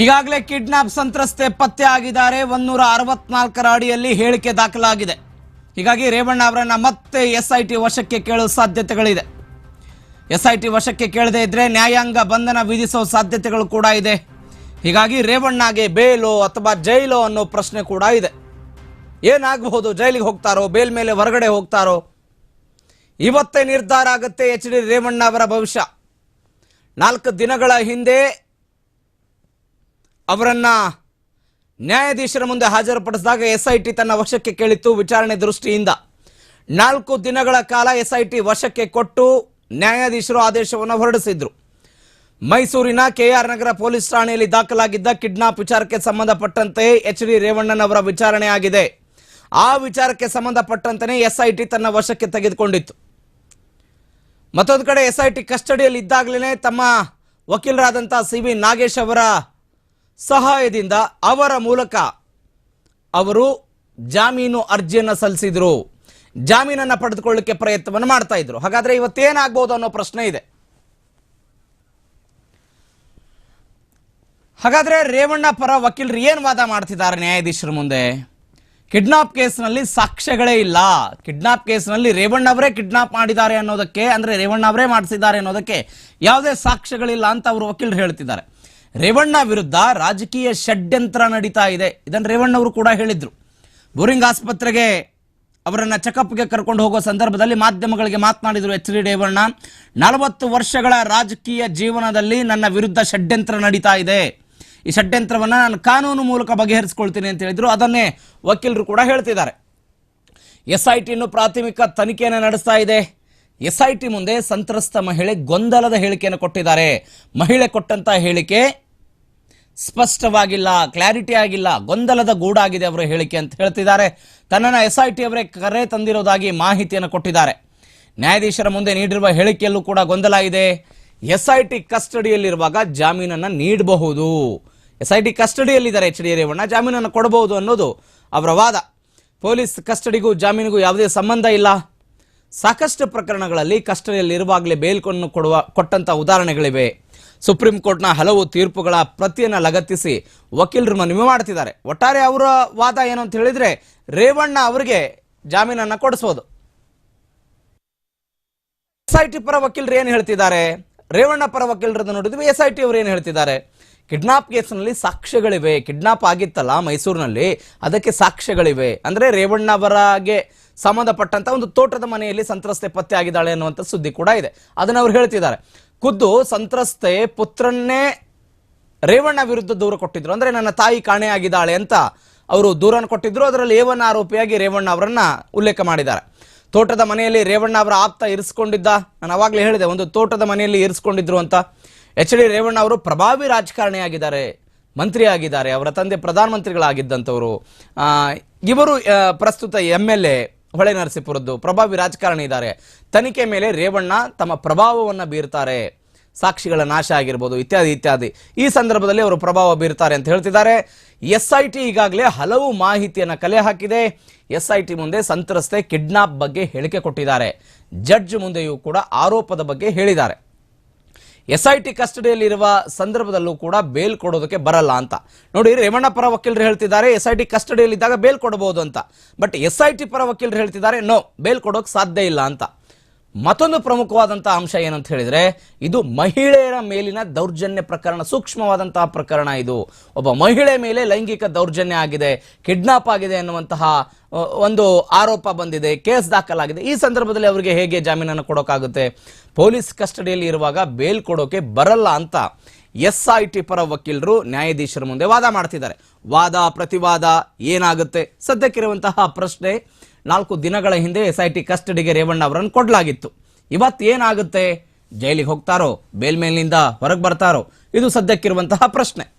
ಈಗಾಗಲೇ ಕಿಡ್ನಾಪ್ ಸಂತ್ರಸ್ತೆ ಪತ್ತೆ ಆಗಿದ್ದಾರೆ. ಒಂದೂರ ಅರವತ್ನಾಲ್ಕರ ಅಡಿಯಲ್ಲಿ ಹೇಳಿಕೆ ದಾಖಲಾಗಿದೆ. ಹೀಗಾಗಿ ರೇವಣ್ಣ ಅವರನ್ನ ಮತ್ತೆ ಎಸ್ ವಶಕ್ಕೆ ಕೇಳುವ ಸಾಧ್ಯತೆಗಳಿದೆ. ಎಸ್ ವಶಕ್ಕೆ ಕೇಳದೇ ಇದ್ರೆ ನ್ಯಾಯಾಂಗ ಬಂಧನ ವಿಧಿಸುವ ಸಾಧ್ಯತೆಗಳು ಕೂಡ ಇದೆ. ಹೀಗಾಗಿ ರೇವಣ್ಣಗೆ ಬೇಲೋ ಅಥವಾ ಜೈಲೋ ಅನ್ನೋ ಪ್ರಶ್ನೆ ಕೂಡ ಇದೆ. ಏನಾಗಬಹುದು, ಜೈಲಿಗೆ ಹೋಗ್ತಾರೋ, ಬೇಲ್ ಮೇಲೆ ಹೊರಗಡೆ ಹೋಗ್ತಾರೋ? ಇವತ್ತೇ ನಿರ್ಧಾರ ಆಗುತ್ತೆ ಎಚ್ ಡಿ ರೇವಣ್ಣ ಅವರ ಭವಿಷ್ಯ. ನಾಲ್ಕು ದಿನಗಳ ಹಿಂದೆ ಅವರನ್ನ ನ್ಯಾಯಾಧೀಶರ ಮುಂದೆ ಹಾಜರುಪಡಿಸಿದಾಗ ಎಸ್ಐಟಿ ತನ್ನ ವಶಕ್ಕೆ ಕೇಳಿತ್ತು ವಿಚಾರಣೆ ದೃಷ್ಟಿಯಿಂದ. ನಾಲ್ಕು ದಿನಗಳ ಕಾಲ ಎಸ್ಐಟಿ ವಶಕ್ಕೆ ಕೊಟ್ಟು ನ್ಯಾಯಾಧೀಶರು ಆದೇಶವನ್ನು ಹೊರಡಿಸಿದ್ರು. ಮೈಸೂರಿನ ಕೆಆರ್ ನಗರ ಪೊಲೀಸ್ ಠಾಣೆಯಲ್ಲಿ ದಾಖಲಾಗಿದ್ದ ಕಿಡ್ನಾಪ್ ವಿಚಾರಕ್ಕೆ ಸಂಬಂಧಪಟ್ಟಂತೆ ಎಚ್ ಡಿ ರೇವಣ್ಣನವರ ವಿಚಾರಣೆ ಆಗಿದೆ. ಆ ವಿಚಾರಕ್ಕೆ ಸಂಬಂಧಪಟ್ಟಂತೆ ಎಸ್ಐಟಿ ತನ್ನ ವಶಕ್ಕೆ ತೆಗೆದುಕೊಂಡಿತ್ತು. ಮತ್ತೊಂದು ಕಡೆ ಎಸ್ಐಟಿ ಕಸ್ಟಡಿಯಲ್ಲಿ ಇದ್ದಾಗಲೇ ತಮ್ಮ ವಕೀಲರಾದಂಥ ಸಿ ವಿ ನಾಗೇಶ್ ಅವರ ಸಹಾಯದಿಂದ ಅವರ ಮೂಲಕ ಅವರು ಜಾಮೀನು ಅರ್ಜಿಯನ್ನು ಸಲ್ಲಿಸಿದ್ರು. ಜಾಮೀನನ್ನು ಪಡೆದುಕೊಳ್ಳಕ್ಕೆ ಪ್ರಯತ್ನವನ್ನು ಮಾಡ್ತಾ ಇದ್ರು. ಹಾಗಾದ್ರೆ ಇವತ್ತೇನಾಗ್ಬೋದು ಅನ್ನೋ ಪ್ರಶ್ನೆ ಇದೆ. ಹಾಗಾದ್ರೆ ರೇವಣ್ಣ ಪರ ವಕೀಲರು ಏನು ವಾದ ಮಾಡ್ತಿದ್ದಾರೆ ನ್ಯಾಯಾಧೀಶರ ಮುಂದೆ? ಕಿಡ್ನಾಪ್ ಕೇಸ್ನಲ್ಲಿ ಸಾಕ್ಷ್ಯಗಳೇ ಇಲ್ಲ. ಕಿಡ್ನಾಪ್ ಕೇಸ್ನಲ್ಲಿ ರೇವಣ್ಣ ಅವರೇ ಕಿಡ್ನಾಪ್ ಮಾಡಿದ್ದಾರೆ ಅನ್ನೋದಕ್ಕೆ, ಅಂದ್ರೆ ರೇವಣ್ಣ ಅವರೇ ಮಾಡಿಸಿದ್ದಾರೆ ಅನ್ನೋದಕ್ಕೆ ಯಾವುದೇ ಸಾಕ್ಷ್ಯಗಳಿಲ್ಲ ಅಂತ ಅವರು ವಕೀಲರು ಹೇಳ್ತಿದ್ದಾರೆ. ರೇವಣ್ಣ ವಿರುದ್ಧ ರಾಜಕೀಯ ಷಡ್ಯಂತ್ರ ನಡೀತಾ ಇದೆ. ಇದನ್ನು ರೇವಣ್ಣ ಅವರು ಕೂಡ ಹೇಳಿದ್ರು. ಬೋರಿಂಗ್ ಆಸ್ಪತ್ರೆಗೆ ಅವರನ್ನು ಚೆಕಪ್ಗೆ ಕರ್ಕೊಂಡು ಹೋಗೋ ಸಂದರ್ಭದಲ್ಲಿ ಮಾಧ್ಯಮಗಳಿಗೆ ಮಾತನಾಡಿದರು ಎಚ್ ಡಿ ರೇವಣ್ಣ. ನಲವತ್ತು ವರ್ಷಗಳ ರಾಜಕೀಯ ಜೀವನದಲ್ಲಿ ನನ್ನ ವಿರುದ್ಧ ಷಡ್ಯಂತ್ರ ನಡೀತಾ ಇದೆ. ಈ ಷಡ್ಯಂತ್ರವನ್ನು ನಾನು ಕಾನೂನು ಮೂಲಕ ಬಗೆಹರಿಸ್ಕೊಳ್ತೀನಿ ಅಂತ ಹೇಳಿದರು. ಅದನ್ನೇ ವಕೀಲರು ಕೂಡ ಹೇಳ್ತಿದ್ದಾರೆ. ಎಸ್ ಐ ಟಿನ್ನು ಪ್ರಾಥಮಿಕ ತನಿಖೆಯನ್ನು ನಡೆಸ್ತಾ ಇದೆ. ಎಸ್ ಐ ಟಿ ಮುಂದೆ ಸಂತ್ರಸ್ತ ಮಹಿಳೆ ಗೊಂದಲದ ಹೇಳಿಕೆಯನ್ನು ಕೊಟ್ಟಿದ್ದಾರೆ. ಮಹಿಳೆ ಕೊಟ್ಟಂತ ಹೇಳಿಕೆ ಸ್ಪಷ್ಟವಾಗಿಲ್ಲ, ಕ್ಲಾರಿಟಿ ಆಗಿಲ್ಲ, ಗೊಂದಲದ ಗೂಡಾಗಿದೆ ಅವರ ಹೇಳಿಕೆ ಅಂತ ಹೇಳ್ತಿದ್ದಾರೆ. ತನ್ನನ್ನು ಎಸ್ ಐ ಟಿ ಅವರೇ ಕರೆ ತಂದಿರೋದಾಗಿ ಮಾಹಿತಿಯನ್ನು ಕೊಟ್ಟಿದ್ದಾರೆ. ನ್ಯಾಯಾಧೀಶರ ಮುಂದೆ ನೀಡಿರುವ ಹೇಳಿಕೆಯಲ್ಲೂ ಕೂಡ ಗೊಂದಲ ಇದೆ. ಎಸ್ ಐ ಟಿ ಕಸ್ಟಡಿಯಲ್ಲಿರುವಾಗ ಜಾಮೀನನ್ನು ನೀಡಬಹುದು. ಎಸ್ ಐ ಟಿ ಕಸ್ಟಡಿಯಲ್ಲಿದ್ದಾರೆ, ಎಚ್ ಡಿ ರೇವಣ್ಣ, ಜಾಮೀನನ್ನು ಕೊಡಬಹುದು ಅನ್ನೋದು ಅವರ ವಾದ. ಪೊಲೀಸ್ ಕಸ್ಟಡಿಗೂ ಜಾಮೀನಿಗೂ ಯಾವುದೇ ಸಂಬಂಧ ಇಲ್ಲ. ಸಾಕಷ್ಟು ಪ್ರಕರಣಗಳಲ್ಲಿ ಕಸ್ಟಡಿಯಲ್ಲಿರುವಾಗಲೇ ಬೇಲ್ಕೊಂಡು ಕೊಡುವ ಕೊಟ್ಟಂಥ ಉದಾಹರಣೆಗಳಿವೆ. ಸುಪ್ರೀಂ ಕೋರ್ಟ್ನ ಹಲವು ತೀರ್ಪುಗಳ ಪ್ರತಿಯನ್ನು ಲಗತ್ತಿಸಿ ವಕೀಲರು ಮನವಿ ಮಾಡ್ತಿದ್ದಾರೆ. ಒಟ್ಟಾರೆ ಅವರ ವಾದ ಏನು ಅಂತ ಹೇಳಿದ್ರೆ ರೇವಣ್ಣ ಅವರಿಗೆ ಜಾಮೀನನ್ನು ಕೊಡಿಸ್ಬೋದು. ಎಸ್ ಐ ಟಿ ಪರ ವಕೀಲರು ಏನು ಹೇಳ್ತಿದ್ದಾರೆ? ರೇವಣ್ಣ ಪರ ವಕೀಲರನ್ನು ನೋಡಿದ್ವಿ ಎಸ್ ಐ ಟಿ ಅವರು ಏನು ಹೇಳ್ತಿದ್ದಾರೆ? ಕಿಡ್ನಾಪ್ ಕೇಸ್ನಲ್ಲಿ ಸಾಕ್ಷ್ಯಗಳಿವೆ, ಕಿಡ್ನಾಪ್ ಆಗಿತ್ತಲ್ಲ ಮೈಸೂರಿನಲ್ಲಿ, ಅದಕ್ಕೆ ಸಾಕ್ಷ್ಯಗಳಿವೆ. ಅಂದರೆ ರೇವಣ್ಣ ಅವರಾಗೆ ಸಂಬಂಧಪಟ್ಟಂಥ ಒಂದು ತೋಟದ ಮನೆಯಲ್ಲಿ ಸಂತ್ರಸ್ತೆ ಪತ್ತೆ ಆಗಿದ್ದಾಳೆ ಅನ್ನುವಂಥ ಸುದ್ದಿ ಕೂಡ ಇದೆ. ಅದನ್ನು ಅವ್ರು ಹೇಳ್ತಿದ್ದಾರೆ. ಖುದ್ದು ಸಂತ್ರಸ್ತೆ ಪುತ್ರನ್ನೇ ರೇವಣ್ಣ ವಿರುದ್ಧ ದೂರ ಕೊಟ್ಟಿದ್ರು. ಅಂದ್ರೆ ನನ್ನ ತಾಯಿ ಕಾಣೆಯಾಗಿದ್ದಾಳೆ ಅಂತ ಅವರು ದೂರನ್ನು ಕೊಟ್ಟಿದ್ರು. ಅದರಲ್ಲಿ ಏವನ್ ಆರೋಪಿಯಾಗಿ ರೇವಣ್ಣ ಅವರನ್ನ ಉಲ್ಲೇಖ ಮಾಡಿದ್ದಾರೆ. ತೋಟದ ಮನೆಯಲ್ಲಿ ರೇವಣ್ಣ ಅವರ ಆಪ್ತ ಇರಿಸ್ಕೊಂಡಿದ್ದ? ನಾನು ಅವಾಗಲೇ ಹೇಳಿದೆ, ಒಂದು ತೋಟದ ಮನೆಯಲ್ಲಿ ಇರಿಸ್ಕೊಂಡಿದ್ರು ಅಂತ. ಎಚ್ ಡಿ ರೇವಣ್ಣ ಅವರು ಪ್ರಭಾವಿ ರಾಜಕಾರಣಿಯಾಗಿದ್ದಾರೆ ಮಂತ್ರಿ ಆಗಿದ್ದಾರೆ, ಅವರ ತಂದೆ ಪ್ರಧಾನಮಂತ್ರಿಗಳಾಗಿದ್ದಂಥವರು. ಇವರು ಪ್ರಸ್ತುತ ಎಂ ಎಲ್ ಎ ಹೊಳೆ ನರಸೀಪುರದ್ದು ಪ್ರಭಾವಿ ರಾಜಕಾರಣಿ ಇದ್ದಾರೆ. ತನಿಖೆ ಮೇಲೆ ರೇವಣ್ಣ ತಮ್ಮ ಪ್ರಭಾವವನ್ನು ಬೀರ್ತಾರೆ. ಸಾಕ್ಷಿಗಳ ನಾಶ ಆಗಿರ್ಬೋದು, ಇತ್ಯಾದಿ ಇತ್ಯಾದಿ. ಈ ಸಂದರ್ಭದಲ್ಲಿ ಅವರು ಪ್ರಭಾವ ಬೀರ್ತಾರೆ ಅಂತ ಹೇಳ್ತಿದ್ದಾರೆ. ಎಸ್ ಐ ಟಿ ಈಗಾಗಲೇ ಹಲವು ಮಾಹಿತಿಯನ್ನು ಕಲೆ ಹಾಕಿದೆ. ಎಸ್ ಐ ಟಿ ಮುಂದೆ ಸಂತ್ರಸ್ತೆ ಕಿಡ್ನಾಪ್ ಬಗ್ಗೆ ಹೇಳಿಕೆ ಕೊಟ್ಟಿದ್ದಾರೆ. ಜಡ್ಜ್ ಮುಂದೆಯೂ ಕೂಡ ಆರೋಪದ ಬಗ್ಗೆ ಹೇಳಿದ್ದಾರೆ. ಎಸ್ ಐ ಟಿ ಕಸ್ಟಡಿಯಲ್ಲಿರುವ ಸಂದರ್ಭದಲ್ಲೂ ಕೂಡ ಬೇಲ್ ಕೊಡೋದಕ್ಕೆ ಬರಲ್ಲ ಅಂತ. ನೋಡಿ, ರೇವಣ್ಣ ಪರ ವಕೀಲರು ಹೇಳ್ತಿದ್ದಾರೆ ಎಸ್ ಐ ಟಿ ಕಸ್ಟಡಿಯಲ್ಲಿದ್ದಾಗ ಬೇಲ್ ಕೊಡಬಹುದು ಅಂತ. ಬಟ್ ಎಸ್ ಐ ಟಿ ಪರ ವಕೀಲರು ಹೇಳ್ತಿದ್ದಾರೆ ನೋ ಬೇಲ್ ಕೊಡೋಕೆ ಸಾಧ್ಯ ಇಲ್ಲ ಅಂತ. ಮತ್ತೊಂದು ಪ್ರಮುಖವಾದಂತಹ ಅಂಶ ಏನಂತ ಹೇಳಿದ್ರೆ, ಇದು ಮಹಿಳೆಯರ ಮೇಲಿನ ದೌರ್ಜನ್ಯ ಪ್ರಕರಣ, ಸೂಕ್ಷ್ಮವಾದಂತಹ ಪ್ರಕರಣ ಇದು. ಒಬ್ಬ ಮಹಿಳೆ ಮೇಲೆ ಲೈಂಗಿಕ ದೌರ್ಜನ್ಯ ಆಗಿದೆ, ಕಿಡ್ನಾಪ್ ಆಗಿದೆ ಎನ್ನುವಂತಹ ಒಂದು ಆರೋಪ ಬಂದಿದೆ, ಕೇಸ್ ದಾಖಲಾಗಿದೆ. ಈ ಸಂದರ್ಭದಲ್ಲಿ ಅವರಿಗೆ ಹೇಗೆ ಜಾಮೀನನ್ನು ಕೊಡೋಕ್ಕಾಗುತ್ತೆ ಪೊಲೀಸ್ ಕಸ್ಟಡಿಯಲ್ಲಿ ಇರುವಾಗ ಬೇಲ್ ಕೊಡೋಕೆ ಬರಲ್ಲ ಅಂತ ಎಸ್ ಐ ಟಿ ಪರ ವಕೀಲರು ನ್ಯಾಯಾಧೀಶರ ಮುಂದೆ ವಾದ ಮಾಡ್ತಿದ್ದಾರೆ. ವಾದ, ಪ್ರತಿವಾದ ಏನಾಗುತ್ತೆ? ಸದ್ಯಕ್ಕಿರುವಂತಹ ಪ್ರಶ್ನೆ ನಾಲ್ಕು ದಿನಗಳ ಹಿಂದೆ ಎಸ್ಐಟಿ ಕಸ್ಟಡಿಗೆ ರೇವಣ್ಣ ಅವರನ್ನು ಕೊಡಲಾಗಿತ್ತು. ಇವತ್ತು ಏನಾಗುತ್ತೆ? ಜೈಲಿಗೆ ಹೋಗ್ತಾರೋ? ಬೇಲ್ ಮೇಲಿನಿಂದ ಹೊರಗೆ ಬರ್ತಾರೋ? ಇದು ಸದ್ಯಕ್ಕಿರುವಂತಹ ಪ್ರಶ್ನೆ.